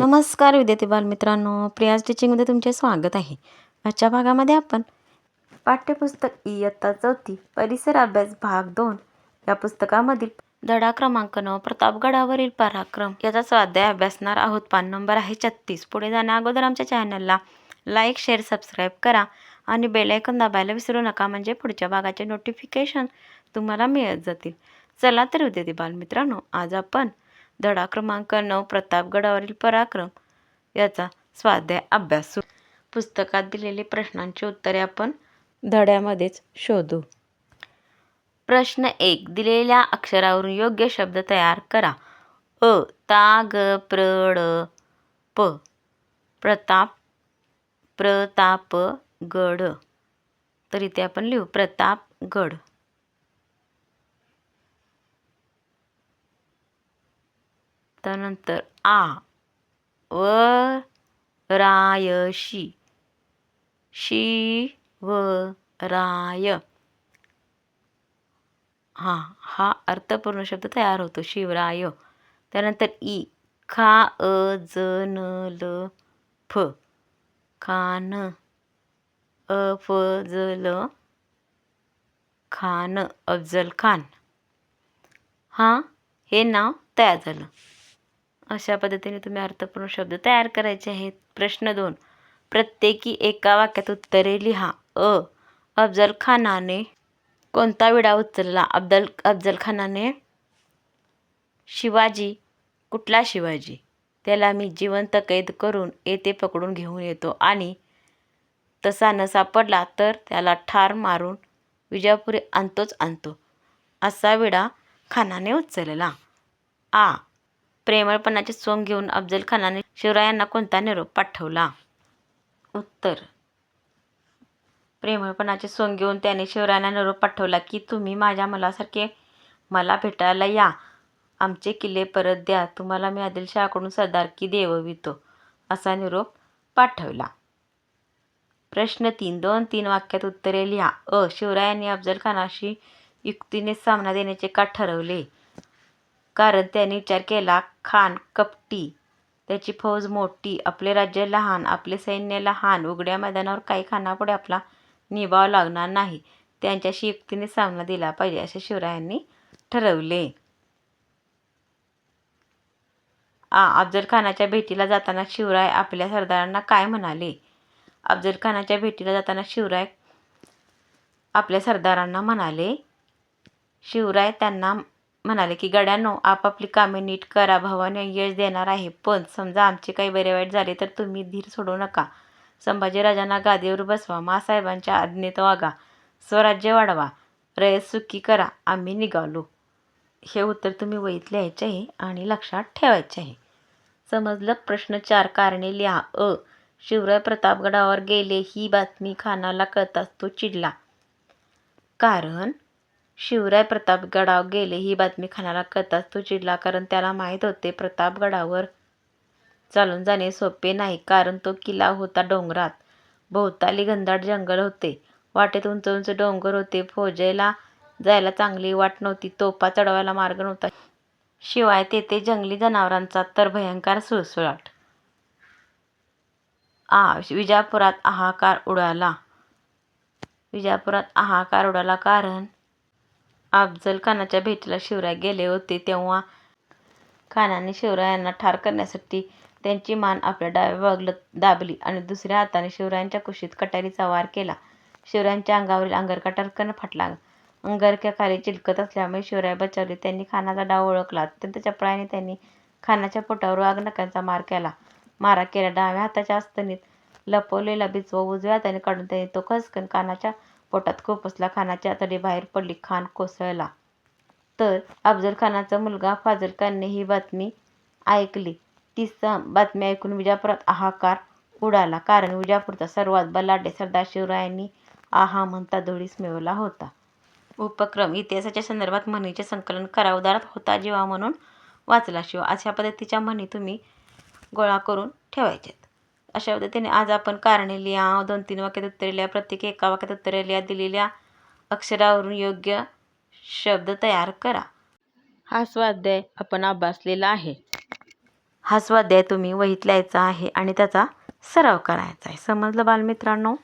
नमस्कार. विद्यार्थी बालमित्रांनो. प्रियाज टीचिंगमध्ये तुमचे स्वागत आहे. आजच्या भागामध्ये आपण पाठ्यपुस्तक इयत्ता चौथी परिसर अभ्यास भाग दोन या पुस्तकामधील धडा क्रमांक नऊ प्रतापगडावरील पराक्रम याचा स्वाध्याय अभ्यासणार आहोत. पान नंबर आहे छत्तीस. पुढे जाण्या अगोदर आमच्या चॅनलला लाईक शेअर सबस्क्राईब करा आणि बेलायकन दाबायला विसरू नका म्हणजे पुढच्या भागाचे नोटिफिकेशन तुम्हाला मिळत जातील. चला तर विद्यार्थी बालमित्रांनो आज आपण धडा क्रमांक नऊ प्रतापगडावरील पराक्रम याचा स्वाध्याय अभ्यासू पुस्तकात दिलेली प्रश्नांची उत्तरे आपण धड्यामध्येच शोधू. प्रश्न एक दिलेल्या अक्षरावरून योग्य शब्द तयार करा. अ ताग प्रड प. प्रताप प्रताप गड तर इथे आपण लिहू प्रतापगड. त्यानंतर आ व रायशी शी. व राय. हां हा अर्थपूर्ण शब्द तयार होतो. शिवराय. त्यानंतर ई खा अ ज न ल फ. खान. अ फ ज ल. खान अफजल खान. हां हे नाव तयार झालं. अशा पद्धतीने तुम्ही अर्थपूर्ण शब्द तयार करायचे आहेत. प्रश्न दोन. प्रत्येकी एका वाक्यात उत्तरे लिहा. अ. अफजल खानाने कोणता विडा उचलला? अफजल अफजल खानाने शिवाजी. कुठला शिवाजी? त्याला मी जिवंत कैद करून येथे पकडून घेऊन येतो आणि तसा न सापडला तर त्याला ठार मारून विजापुरी आणतोच आणतो. असा विडा खानाने उचलला. आ. प्रेमळपणाचे सोंग घेऊन अफजल खानाने शिवरायांना कोणता निरोप पाठवला? उत्तर. प्रेमळपणाचे सोंग घेऊन त्याने शिवरायांना निरोप पाठवला की तुम्ही माझ्या मुलासारखे मला भेटायला या. आमचे किल्ले परत द्या. तुम्हाला मी आदिलशहाकडून सरदारकी देववितो असा निरोप पाठवला. प्रश्न तीन. दोन तीन वाक्यात उत्तरे लिहा. अ. शिवरायांनी अफजल खानाशी युक्तीने सामना देण्याचे का ठरवले? कारण त्यांनी विचार केला खान कपटी त्याची फौज मोठी आपले राज्य लहान आपले सैन्य लहान. उघड्या मैदानावर काही खानापुढे आपला निभाव लागणार नाही. त्यांच्याशी युक्तीने सामना दिला पाहिजे असे शिवरायांनी ठरवले. आ अफजल खानाच्या भेटीला जाताना शिवराय आपल्या सरदारांना काय म्हणाले? अफजल खानाच्या भेटीला जाताना शिवराय आपल्या सरदारांना म्हणाले शिवराय त्यांना म्हणाले की गड्यांनो आपापली कामे नीट करा भवानी यश देणार आहे पण समजा आमचे काही बरे वाईट झाले तर तुम्ही धीर सोडू नका. संभाजीराजांना गादीवर बसवा मासाहेबांच्या आज्ञेत वागा स्वराज्य वाढवा रयत सुखी करा आम्ही निघालो. हे उत्तर तुम्ही वहीत लिहायचे आहे आणि लक्षात ठेवायचे आहे. समजलं? प्रश्न चार कारणे लिहा. अ. शिवराय प्रतापगडावर गेले ही बातमी खानाला कळताच तो चिडला. कारण शिवराय प्रतापगडावर गेले ही बातमी खानाला कळताच तो चिडला कारण त्याला माहीत होते प्रतापगडावर चालून जाणे सोपे नाही कारण तो किल्ला होता डोंगरात. भोवताली घनदाट जंगल होते. वाटेत उंच उंच डोंगर होते. फौजेला जायला चांगली वाट नव्हती. तोफा चढवायला मार्ग नव्हता. शिवाय तेथे जंगली जनावरांचा तर भयंकर सुळसुळाट. आ विजापुरात हाहाकार उडाला. विजापुरात हाहाकार उडाला कारण अफजल खानाच्या भेटीला शिवराय गेले होते तेव्हा खानाने शिवरायांना ठार करण्यासाठी त्यांची मान आपल्या डाव्या बाजूला दाबली आणि दुसऱ्या हाताने शिवरायांच्या कुशीत कटारीचा वार केला. शिवरायांच्या अंगावरील अंगरखा टरकन फाटला. अंगरख्याखाली चिलकत असल्यामुळे शिवराय बचावले. त्यांनी खानाचा डाव ओळखला. अत्यंत चपळाईने त्यांनी खानाच्या पोटावर वाघनखांचा मार केला. मारा केला डाव्या हाताच्या अस्तनीत लपवलेला बिचवा उजव्या हाताने काढून त्यांनी तो खसकन खानाच्या पोटात खुपसला खानाच्या तडीबाहेर पडली खान कोसळला. तर अफजल खानाचा मुलगा फाजल खानने ही बातमी ऐकली. ती बातमी ऐकून विजापुरात हाहाकार उडाला. कारण विजापूरचा सर्वात बलाढ्य सरदार शिवरायांनी आहा म्हणता धुळीस मिळवला होता. उपक्रम इतिहासाच्या संदर्भात म्हणीचे संकलन करा होता जीवा म्हणून वाचला शिवा. अशा पद्धतीच्या म्हणी तुम्ही गोळा करून ठेवायच्यात अशा पद्धतीने आज आपण कारणे लिहा दोन तीन वाक्यात उत्तरे लिहा प्रत्येकी एका वाक्यात उत्तरे लिहा दिलेल्या अक्षरावरून योग्य शब्द तयार करा. हा स्वाध्याय आपण अभ्यासलेला आहे. हा स्वाध्याय तुम्ही वहीत लिहायचा आहे आणि त्याचा सराव करायचा आहे. समजलं बालमित्रांनो?